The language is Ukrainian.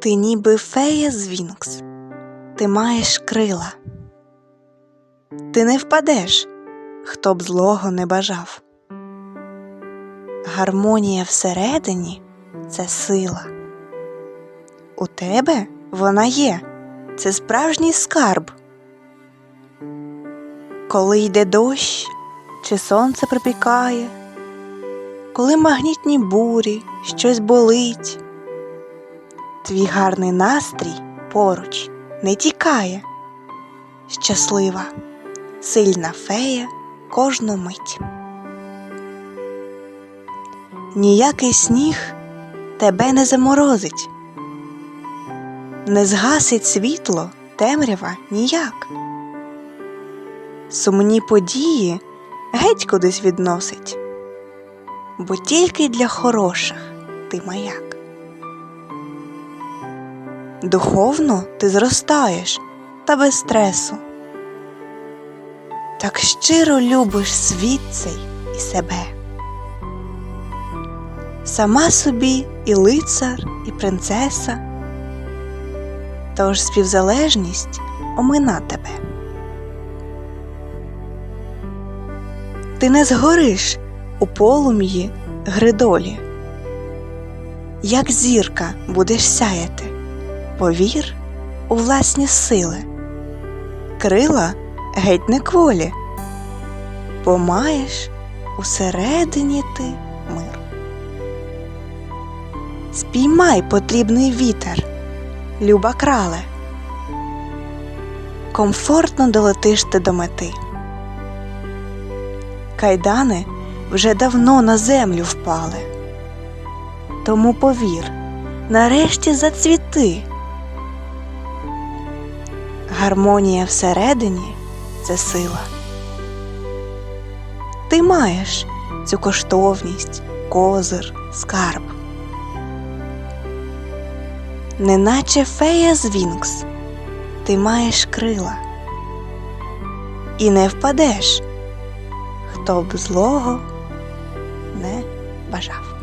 Ти ніби фея Звінкс, ти маєш крила. Ти не впадеш, хто б злого не бажав. Гармонія всередині це сила. У тебе вона є, це справжній скарб. Коли йде дощ чи сонце припікає, коли магнітні бурі щось болить, твій гарний настрій поруч не тікає. Щаслива, сильна фея кожну мить. Ніякий сніг тебе не заморозить, не згасить світло темрява ніяк. Сумні події геть кудись відносить, бо тільки для хороших ти маяк. Духовно ти зростаєш та без стресу. Так щиро любиш світ цей і себе. Сама собі і лицар, і принцеса, тож співзалежність омина тебе. Ти не згориш у полум'ї гридолі, як зірка будеш сяяти, повір у власні сили, крила геть не кволі, бо маєш усередині ти мир. Спіймай потрібний вітер, люба крале, комфортно долетиш ти до мети. Кайдани вже давно на землю впали. Тому повір, нарешті зацвіти. Гармонія всередині це сила. Ти маєш цю коштовність, козир, скарб. Неначе фея Звінкс, ти маєш крила. І не впадеш, хто б злого не бажав.